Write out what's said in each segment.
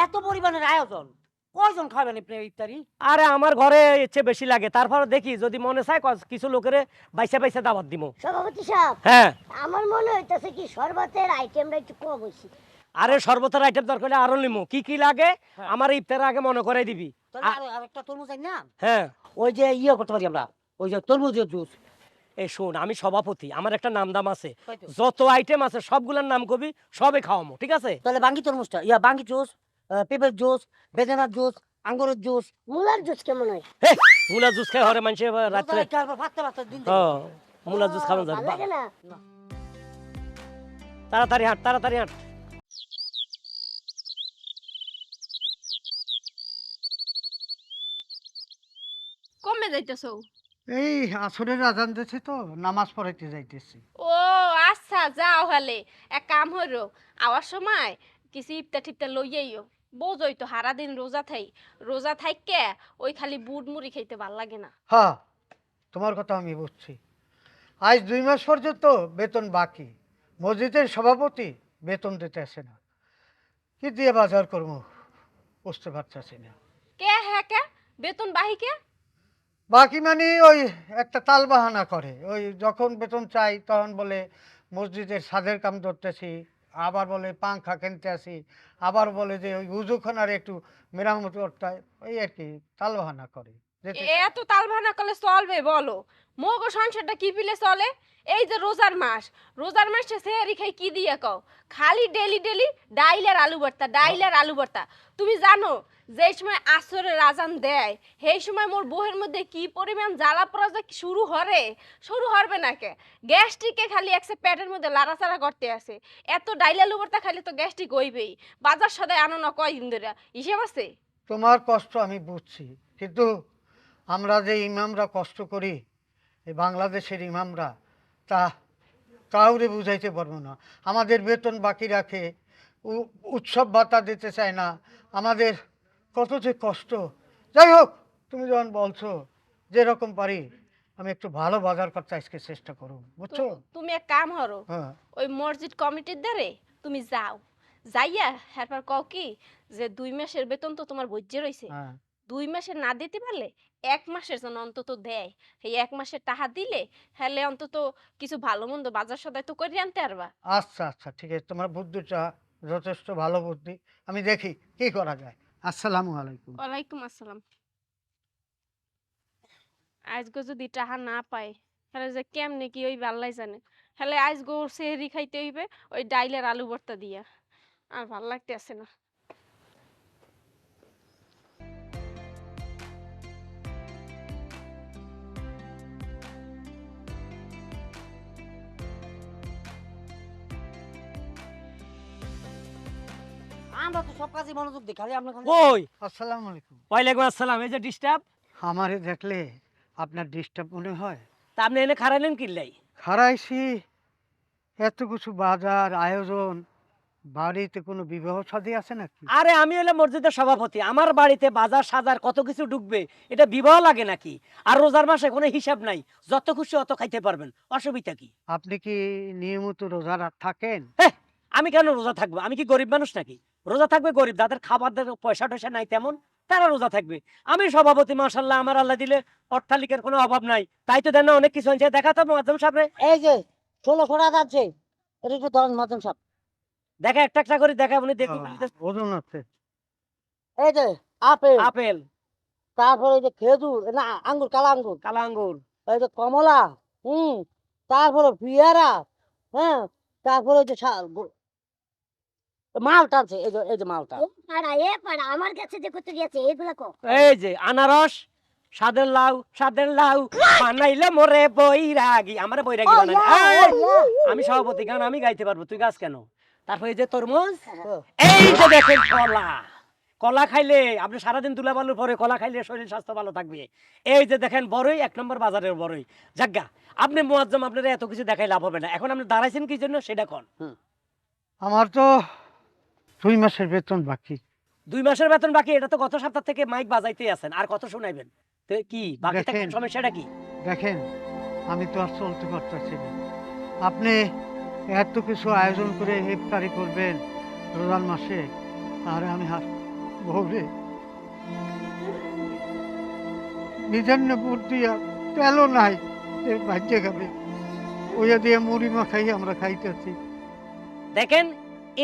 এত পরিমাণের আয়োজন। কয়জন খাবেন আপনি ইফতারি? আরে আমার ঘরে ইচ্ছে বেশি লাগে। তারপর দেখি যদি মনে চায় কিছু লোকের বাইসা বাইসা দাবাত দিব সভাপতি সাহেব হ্যাঁ। আমার মনে হইতেছে কি শরবতের আইটেমটা একটু কম হয়েছে আরে সর্বতার আইটেম দরকার হলে আরও নিমু। কি কি লাগে হ্যাঁ। আমার ইফতার আগে মনে করে দিবি। তাহলে আরো- আরেকটা তরমুজ চাই না? হ্যাঁ। ওই যে ইয়ে করতে পারি আমরা ওই যে তরমুজের জুস। এই শোন আমি সভাপতি আমার একটা নাম দাম আছে যত আইটেম আছে সবগুলোর নাম কবি সবে খাওয়ামো ঠিক আছে? তাহলে বাঙ্গি তরমুজটা ইয়া বাঙ্গি জুস। পেঁপের জুস বেদানার জুস আঙ্গুরের জুস। মুলার জুস কেমন হয়? হে মুলা জুস খাই হরে মানুষে রাত্রে। ভাততে ভাততে দিন ও মুলা জুস খাওয়ানো ভালো যাবে না। তাড়াতাড়ি হাঁট তাড়াতাড়ি হাঁট। কমে যাইতেছো? এই আসরের আজান দিয়েছে তো নামাজ পড়াইতে যাইতেছি। ও আচ্ছা যাও হলে। এক কাম হইরো আওয়ার সময় কিছু ইফতা টিপতা লইয়াইও। বোঝই তো হারা দিন রোজা থাই রোজা থাইকে ওই খালি বুট মুড়ি খাইতে ভালো লাগে না। হ্যাঁ তোমার কথা আমি বুঝছি। আজ দুই মাস পর্যন্ত বেতন বাকি মসজিদের সভাপতি বেতন দিতে আসে না। কি দিয়ে বাজার করব বুঝতে পারতেছি না। কে হ্যাঁ কে? বেতন বাহি কে? বাকি মানে ওই একটা তাল বাহানা করে ওই যখন বেতন চাই তখন বলে মসজিদের সাদের কাম ধরতেছি আবার বলে পাংখা কিনতে আসি আবার বলে যে ওই উজুখানার একটু মেরামত করতে হয় ওই আর কি তাল বাহানা করে এত তাল ভানা করলে চলবে, বলো। মোগো সংসারটা কি পিলে চলে? এই যে রোজার মাস, রোজার মাসে সেহারি খাই কি দিয়ে কও? খালি ডেলি ডেলি ডাইল আর আলু ভর্তা ডাইল আর আলু ভর্তা। তুমি জানো যে সময় আসরের রাজান দেয়, সেই সময় মোর বউয়ের মধ্যে কি পরিমাণ জ্বালা পড়া শুরু হরে? শুরু হরবে না কে? গ্যাস্ট্রিকে খালি একসে পেটের মধ্যে লাড়াচাড়া করতে আসে। এত ডাইল আলু ভর্তা খাইলে তো গ্যাস্ট্রিক হইবেই। বাজার সদায় আনো না কয়দিন ধরে। হিসেব আছে? তোমার কষ্ট আমি বুঝছি। কিন্তু আমরা যে ইমামরা কষ্ট করি, এই বাংলাদেশের ইমামরা, তা কাউরে বুঝাইতে পারব না। আমাদের বেতন বাকি রাখে উৎসব ভাতা দিতে চায় না। আমাদের কত যে কষ্ট। যাই হোক তুমি যখন বলছো যেরকম পারি আমি একটু ভালো বাজার করতে আজকে চেষ্টা করব বুঝছ? তুমি এক কাম হরো হ্যাঁ। ওই মসজিদ কমিটির দ্বারে তুমি যাও। যাইয়া হ্যারপর কও কি যে দুই মাসের বেতন তো তোমার বজ্জে রইছে। হ্যাঁ। দুই মাসের না দিতে পারলে এক মাসের জন্য অন্তত দেয়। এই এক মাসের টাকা দিলে হলে অন্তত কিছু ভালো মন্দ বাজার সদাই তো করে আনতে পারবা। আচ্ছা আচ্ছা ঠিক আছে তোমার বুদ্ধিটা যথেষ্ট ভালো বুদ্ধি। আমি দেখি কি করা যায়। আসসালামু আলাইকুম। ওয়ালাইকুম আসসালাম। আজগো যদি টাহা না পায়, তাহলে যে কেমনে কি ওই বাল্লাই জানে। তাহলে আজগো সেহরি খাইতে হইবে, ওই ডাইলের আলু ভর্তা দিয়া। আর ভালো লাগতে আছে না। আমরা তো সব কাজে মনোযোগ দিই খালি আপনার কই? আসসালামু আলাইকুম। ওয়ালাইকুম আসসালাম এই যে ডিস্টার্ব আমারে দেখলে আপনার ডিস্টার্ব মনে হয়? তা আপনি এনে খারাইলেন খারাইছি। এত কিছু বাজার আয়োজন বাড়িতে কোনো বিবাহ শাদী আছে নাকি? আরে আমি হলে মসজিদের সভাপতি আমার বাড়িতে বাজার সাজার কত কিছু ঢুকবে এটা বিবাহ লাগে নাকি? আর রোজার মাসে কোনো হিসাব নাই যত খুশি অত খাইতে পারবেন অসুবিধা কি? আপনি কি নিয়মিত রোজা থাকেন? আমি কেন রোজা থাকব? আমি কি গরিব মানুষ নাকি? রোজা থাকবে গরিব যাদের খাবার পয়সা টয়সা নাই তেমন তারা রোজা থাকবে। আমি সভাপতি মাসাল্লাহ আমার আল্লাহ দিলে অট্টালিকার কোনো অভাব নাই। তাই তো দেন না অনেক কিছু হয়েছে দেখা তো মাধ্যম সামনে এই যে এটা একটু ধরেন মাধ্যম সাহেব। দেখা একটা একটা করে দেখা উনি দেখুন ওজন আছে। এই যে আপেল। আপেল। তারপরে যে খেজুর না আঙ্গুর কালা আঙ্গুর। কালা আঙ্গুর। এই যে কমলা হুম তারপরে পিয়ারা হ্যাঁ তারপরে ওই যে মালটা আছে এই যে এই যে মালটা। পাড়া এ পাড়া আমার কাছে যে কত কো এই যে আনারস সাদের লাউ সাদের লাউ বানাইলে মোরে বৈরাগী আমার বৈরাগী বানাই। আমি সভাপতি গান আমি গাইতে পারব তুই গাছ কেন? তারপর এই যে তরমুজ হ্যাঁ। এই যে দেখেন কলা। কলা খাইলে আপনি সারাদিন তুলা বালুর পরে কলা খাইলে শরীর স্বাস্থ্য ভালো থাকবে। এই যে দেখেন বড়ই এক নম্বর বাজারের বড়ই জাগা আপনি মুয়াজ্জম আপনারা এত কিছু দেখাই লাভ হবে না। এখন আপনি দাঁড়াইছেন কি জন্য সেটা কন। আমার তো দুই মাসের বেতন বাকি। দুই মাসের বেতন বাকি এটা তো গত সপ্তাহ থেকে মাইক বাজাইতেই আছেন আর কত শোনাইবেন? তো কি বাকি থাকার দেখেন। সমস্যাটা কি? দেখেন আমি তো আর চলতে পারতেছি না। আপনি এত কিছু আয়োজন করে ইফতারি করবেন রোজার মাসে আর আমি আর বউরে। নিজের বুট দিয়া তেলও নাই যে ভাজ্যে খাবে। ওইয়া দিয়ে মুড়ি মাখাই আমরা খাইতেছি। দেখেন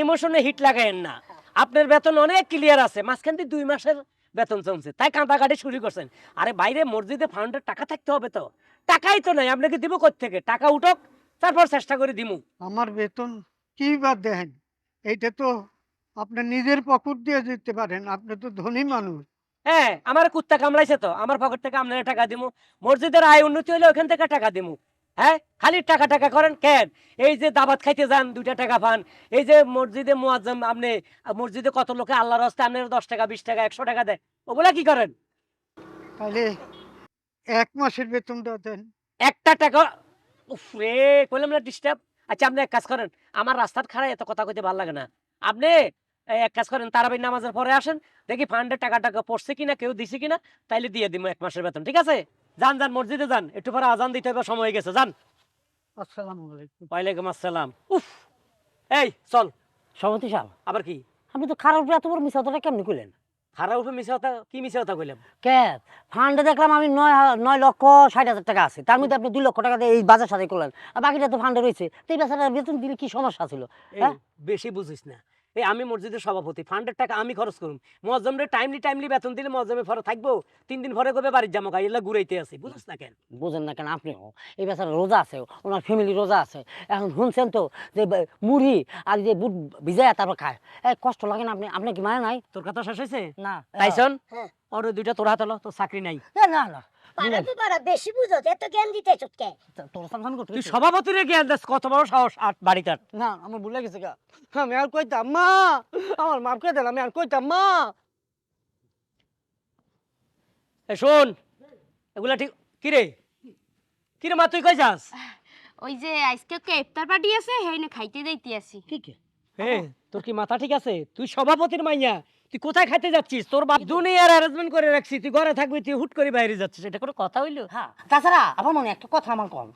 ইমোশনে হিট লাগায়েন না। আপনার বেতন অনেক ক্লিয়ার আছে মাঝখান দিয়ে দুই মাসের বেতন চলছে। তাই কাঁদা কাঁদাকাটি শুরু করছেন। আরে বাইরে মসজিদে ফান্ডের টাকা থাকতে হবে তো। টাকাই তো নাই আপনাকে দিব থেকে টাকা উঠক তারপর চেষ্টা করে দিমু। আমার বেতন কি বা দেন? এইটা তো আপনি নিজের পকেট দিয়ে দিতে পারেন আপনি তো ধনী মানুষ। হ্যাঁ আমার কুত্তা কামড়াইছে তো। আমার পকেট থেকে আপনারা টাকা দিমু। মসজিদের আয় উন্নতি হলে ওখান থেকে টাকা দিমু। হ্যাঁ? খালি টাকা টাকা করেন কেন? এই যে দাবাত খাইতে যান দুইটা টাকা পান এই যে মসজিদে মুয়াজ্জম আপনি মসজিদে কত লোকে আল্লাহর রাস্তায় আপনার দশ টাকা বিশ টাকা একশো টাকা দেয় ওগুলা কি করেন? তাহলে এক মাসের বেতনটা দেন। একটা টাকা উফ রে কইলাম না ডিস্টার্ব আচ্ছা আপনি এক কাজ করেন আমার রাস্তার খাড়ায় এত কথা কইতে ভালো লাগে না। আপনি এক কাজ করেন তারাবি নামাজের পরে আসেন দেখি ফান্ডে টাকা টাকা পড়ছে কিনা কেউ দিছে কিনা তাইলে দিয়ে দিব এক মাসের বেতন ঠিক আছে? যান যান মসজিদে যান। একটু পরে আজান দিতে হবে সময় গেছে। যান। আসসালামু আলাইকুম। ওয়ালাইকুম আসসালাম। উফ! এই চল। সভাপতি সাহেব। আবার কি? আপনি তো খারাপ মিশা কথাটা কেমনি করলেন? খারাপ উপরে মিশা কথা কি মিশা কথা কইলাম কে ফান্ডে দেখলাম আমি নয় নয় লক্ষ ষাট হাজার টাকা আছে। তার মধ্যে আপনি দুই লক্ষ টাকা দিয়ে এই বাজার সাথে করলেন। আর বাকিটা তো ফান্ডে রয়েছে। তো এই বেচারা বেতন দিলে কি সমস্যা ছিল? হ্যাঁ? বেশি বুঝিস না। এই আমি মসজিদের সভাপতি ফান্ডের টাকা আমি খরচ করুন মজমরে টাইমলি টাইমলি বেতন দিলে মজমে পরে থাকব তিন দিন পরে কবে বাড়ির জামা গাইলা ঘুরাইতে আছি বুঝিস না কেন? বোঝেন না কেন আপনিও? এই বেচারা রোজা আছে ওনার ফ্যামিলি রোজা আছে। এখন শুনছেন তো যে মুড়ি আর যে বুট ভিজায় তারপর খায়। এ কষ্ট লাগে না আপনি আপনার কি মানে নাই? তোর কথা শেষ হয়েছে না। তাইছন হ্যাঁ। ওর দুইটা তোর হাতে লো, তোর চাকরি নাই। না না। পাড়া তো পাড়া বেশি বুঝো এত জ্ঞান দিতে কে তোর সামনে করতে তুই সভাপতির জ্ঞান দাস কত বড় সাহস আর বাড়িতে না আমার ভুলে গেছে গা। আমি আর কইতাম মা আমার মাফ করে দেন আমি আর কইতাম মা। এই শোন এগুলা ঠিক কিরে? কিরে মা তুই কই যাস? ওই যে আজকে কে ইফতার পার্টি আছে হেইনে খাইতে ঠিক হ্যাঁ তোর কি মাথা ঠিক আছে? তুই সভাপতির মাইয়া তুই কোথায় খাইতে যাচ্ছিস? তোর বাপ দুনিয়ার অ্যারেঞ্জমেন্ট করে রাখছি তুই ঘরে থাকবি তুই হুট করে বাইরে যাচ্ছিস। এটা কোনো কথা হইল? হ্যাঁ। তাছাড়া আমার মনে একটা কথা আমার কম।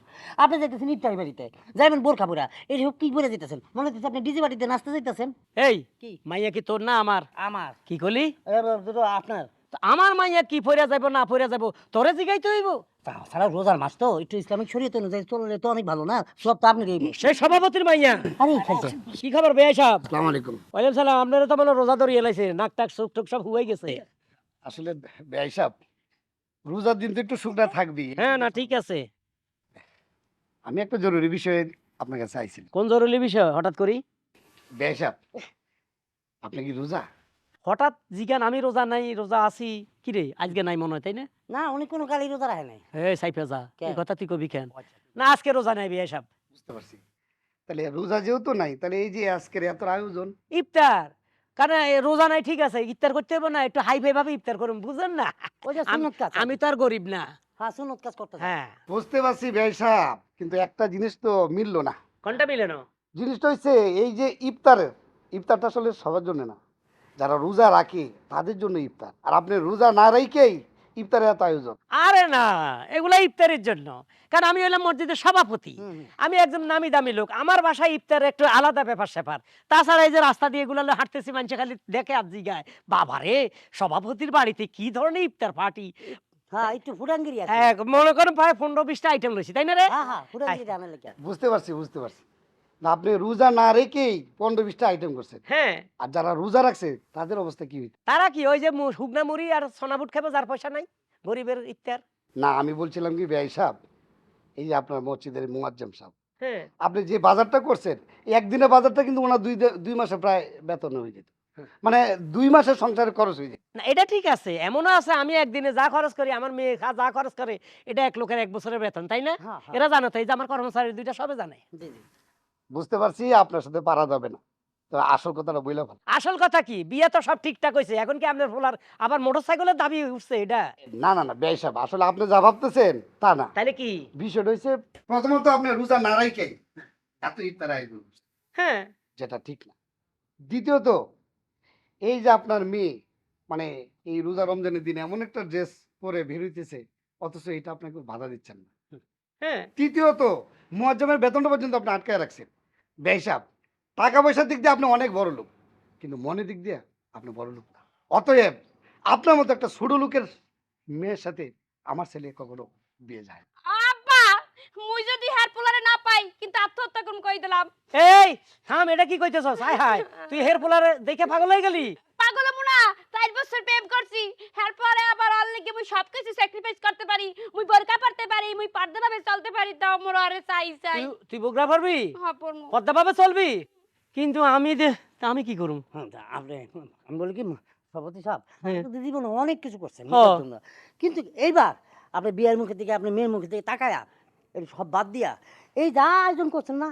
আপনি যেতেছেন ইফতারি বাড়িতে। যাইবেন বোরখা পুরা এই সব কি করে যেতেছেন মনে হচ্ছে আপনি ডিজি বাড়িতে নাচতে যাইতেছেন। এই কি? মাইয়া কি তোর না আমার? আমার। কি করলি আপনার। আমার মাইয়া কি ফইরা যাইব না ফইরা যাইব? তোরে জিগাইতে হইব। তাছাড়া রোজার মাস তো একটু ইসলামিক শরীয়ত অনুযায়ী চললে তো অনেক ভালো না? সব তো আপনি সেই সভাপতির মাইয়া। আরে খাইছে। কি খবর বেয়া সাহেব? আসসালামু আলাইকুম। ওয়ালাইকুম সালাম আপনারা তো মানে রোজা ধরিয়ে লাইছে নাক টাক চোখ টোক সব হুয়াই গেছে। আসলে সাহেব রোজার দিন তো একটু শুকনা থাকবি হ্যাঁ না ঠিক আছে। আমি একটা জরুরি বিষয়ে আপনার কাছে আইছি কোন জরুরি বিষয় হঠাৎ করি? ব্যয় সাহেব আপনি কি রোজা? হঠাৎ জিগান আমি রোজা নাই রোজা আছি। কি রে আজকে নাই মনে হয় তাই না? না উনি কোনো কালি রোজা রাখে নাই। এই সাইফে যা এই কথা তুই কবি কেন? না আজকে রোজা নাই বিয়ে সাহেব বুঝতে পারছি। তাহলে রোজা যেহেতু নাই তাহলে এই যে আজকের এত আয়োজন? ইফতার! কারণ রোজা নাই ঠিক আছে ইফতার করতে হবে না একটু হাই ফাই ভাবে ইফতার করুন বুঝেন না? ওই যে আমি- সুন্নত কাজ। আমি তো আর গরিব না। হ্যাঁ সুন্নত কাজ করতে হ্যাঁ। বুঝতে পারছি ভাই সাহেব কিন্তু একটা জিনিস তো মিললো না। কোনটা মিলে না জিনিসটা হচ্ছে এই যে ইফতার ইফতারটা আসলে সবার জন্য না। যারা রোজা রাখে তাদের জন্য ইফতার। আর আপনি রোজা না রেখেই ইফতারের এত আয়োজন। আরে না এগুলা ইফতারের জন্য। কারণ আমি হলাম মসজিদের সভাপতি। আমি একজন নামি দামি লোক। আমার বাসায় ইফতার একটু আলাদা ব্যাপার স্যাপার। তাছাড়া এই যে রাস্তা দিয়ে এগুলো হাঁটতেছি মানুষ খালি দেখে আর জিগায়। বাবারে সভাপতির বাড়িতে কি ধরনের ইফতার পার্টি? হ্যাঁ একটু মনে করেন প্রায় পনেরো বিশটা আইটেম রয়েছে তাই না রে? হ্যাঁ হ্যাঁ বুঝতে পারছি বুঝতে পারছি। না আপনি রোজা না রেখেই পনেরো বিশটা আইটেম করছেন। হ্যাঁ। আর যারা রোজা রাখছে তাদের অবস্থা কি হইতো? তারা কি ওই যে মু- শুকনা মুড়ি আর সোনাবুট খাবে যার পয়সা নাই? গরিবের ইফতার? না আমি বলছিলাম কি ব্যয় সাহেব এই যে আপনার মসজিদের মুয়াজ্জম সাহেব হ্যাঁ। আপনি যে বাজারটা করছেন এই একদিনের বাজারটা কিন্তু ওনার দুই দে- দুই মাসে প্রায় বেতন হয়ে যেত। মানে দুই মাসের সংসারে খরচ হয়ে যেত। না এটা ঠিক আছে এমনও আছে আমি একদিনে যা খরচ করি আমার মেয়ে খা- যা খরচ করে এটা এক লোকের এক বছরের বেতন তাই না? হ্যাঁ হ্যাঁ। এরা জানো তো এই যে আমার কর্মচারী দুইটা সবে জানে। বুঝতে পারছি আপনার সাথে পারা যাবে না। তো আসল কথাটা বইলা ভালো আসল কথা কি? বিয়ে তো সব ঠিকঠাক হয়েছে এখন কি আপনার ফোলার আবার মোটর সাইকেলের দাবি উঠছে এটা? না না না ব্যয় সাহেব আসলে আপনি যা ভাবতেছেন তা না। তাহলে কি? বিষয়টা হচ্ছে প্রথমত আপনি রোজা না রাখেই এত ইফতার আয়োজন হ্যাঁ। যেটা ঠিক না। দ্বিতীয়ত এই যে আপনার মেয়ে মানে এই রোজা রমজানের দিনে এমন একটা ড্রেস পরে বের হইতেছে অথচ এটা আপনাকে বাধা দিচ্ছেন না। হ্যাঁ। তৃতীয়ত মুয়াজ্জমের বেতনটা পর্যন্ত আপনি আটকায় রাখছেন। বেহিসাব। টাকা পয়সার দিক দিয়ে আপনি অনেক বড় লোক কিন্তু মনের দিক দিয়ে আপনি বড় লোক না। অতএব আপনার মতো একটা ছোট লোকের মেয়ের সাথে আমার ছেলে কখনো বিয়ে যায়। আব্বা মুই যদি হেয়ার পোলারে না পাই কিন্তু আত্মহত্যা করুন কই দিলাম? এই থাম এটা কি কইতেছস? হাই হাই তুই হেয়ার পোলারে দেখে পাগল হয়ে গেলি? পাগল মুনা চার বছর প্রেম করছি। এর পরে আবার আর লাগি মুই সবকিছু স্যাক্রিফাইস করতে পারি। মুই বোরকা পরতে পারি মুই পর্দা ভাবে চলতে পারি তাও মোর আরে চাই চাই। তুই তুই বগরা পারবি? হ্যাঁ পড়মু। পদ্মা ভাবে চলবি? কিন্তু আমি দে তা আমি কি করুম? হ্যাঁ, আপনি আমি বলি কি সভাপতি সাহেব হ্যাঁ। আপনি তো জীবনে অনেক কিছু করছেন হ্যাঁ। কিন্তু এইবার আপনি বিয়ের মুখে থেকে আপনি মেয়ের মুখে থেকে তাকায়া এই সব বাদ দিয়া এই যা আয়োজন করছেন না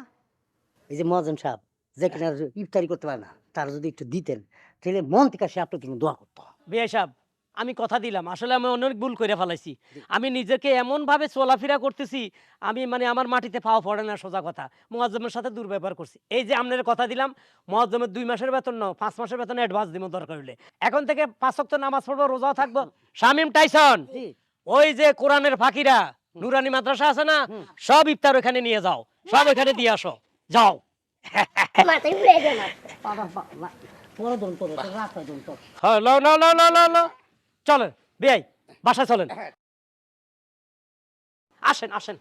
এই যে মহাজন সাহেব যে কিনা ইফতারি করতে পারে না তারা যদি একটু দিতেন তাহলে মন থেকে সে আপনার জন্য দোয়া করতো। বিয়ে সাহেব আমি কথা দিলাম আসলে আমি অনেক ভুল করে ফেলাইছি। আমি নিজেকে এমন ভাবে চলাফেরা করতেছি আমি মানে আমার মাটিতে পাওয়া পড়ে না সোজা কথা। মোয়াজ্জমের সাথে দুর্ব্যবহার করছি। এই যে আপনার কথা দিলাম মোয়াজ্জমের দুই মাসের বেতন নাও পাঁচ মাসের বেতন অ্যাডভান্স দিব দরকার হলে এখন থেকে পাঁচ ওয়াক্ত নামাজ পড়ব রোজাও থাকব। শামিম টাইসন ওই যে কোরআনের ফাকিরা নুরানি মাদ্রাসা আছে না সব ইফতার ওখানে নিয়ে যাও সব ওখানে দিয়ে আসো যাও। বাসায় চলেন আসেন আসেন